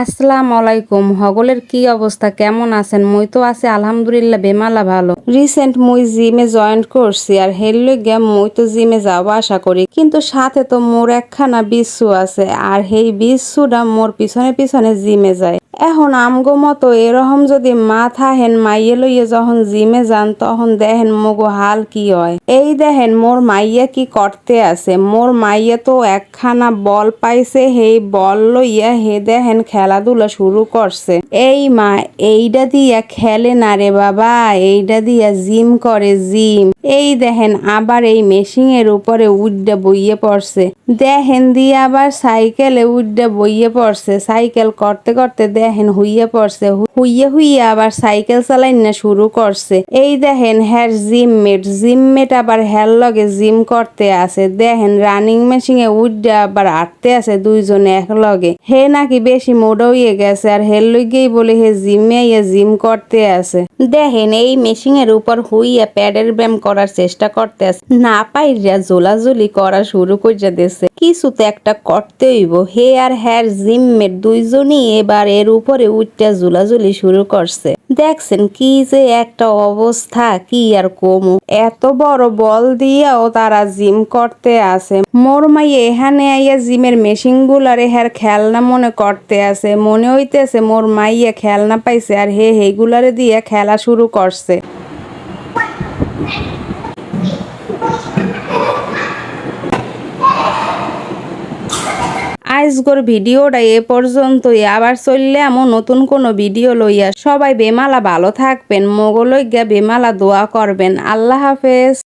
আসসালামু আলাইকুম। হগলের কি অবস্থা? কেমন আছেন? মই তো আছে, আলহামদুলিল্লাহ, বেমালা ভালো। রিসেন্ট মুই জিমে জয়েন করছি আর হেললে গেম মই তো জিমে যাব আশা করি। কিন্তু সাথে তো মোর একখানা বিশ্বু আছে আর সেই বিশ্বুটা মোর পিছনে পিছনে জিমে যায়। এখন আমগো মতো এরকম যদি মা থাহেন, মাইয়ে লইয়ে যখন জিমে যান, তখন দেখেন মগো হাল কি হয়। এই দেখেন মোর মাইয়া কি করতে আছে। মোর মাইয়া তো একখানা বল পাইছে, সেই বল লইয়া হে দেখেন খেলাধুলা শুরু করছে। এই মা এইটা দিয়া খেলে না রে বাবা এইটা দিয়া জিম করে জিম। এই দেখেন আবার এই মেশিন এর উপরে উড্ডা বইয়ে পড়ছে। দেখেন দিয়ে আবার সাইকেলে উড্ডা বইয়ে পড়ছে। সাইকেল করতে করতে দেখেন হুইয়ে পড়ছে। হুইয়ে হুইয়ে আবার সাইকেল চালাই না শুরু করছে। এই দেখেন হ্যার জিম মেট জিম মেট আবার হ্যার লগে জিম করতে আছে। দেখেন রানিং মেশিনে উড্ডা আবার আটতে আছে দুইজনে এক লগে হে নাকি বেশি মোটা হয়ে গেছে আর হের লগেই বলে হে জিমে ইয়ে জিম করতে আছে। দেখেন এই মেশিনের উপর হুইয়া প্যাডের ব্যায়াম করার চেষ্টা করতে আছে। না পাইরা জোলাজুলি করা শুরু করে দিয়েছে কিছু তো একটা করতে হইব। হে আর হ্যার জিমমেট দুইজনই এবার এর উপরে উঠটা জুলাজুলি শুরু করছে। দেখছেন কি যে একটা অবস্থা, কি আর কমু। এত বড় বল দিয়েও তারা জিম করতে আছে। মোর মাই এখানে আইয়া জিমের মেশিন গুলারে হ্যার খেলনা মনে করতে আছে। মনে হইতেছে মোর মাইয়া খেলনা পাইছে আর হে হেগুলারে দিয়ে খেলা শুরু করছে। আজগর ভিডিওটা এ পর্যন্তই। আবার চললে এমন নতুন কোনো ভিডিও লইয়া সবাই বেমালা ভালো থাকবেন মোগলৈজ্ঞা বেমালা দোয়া করবেন। আল্লাহ হাফেজ।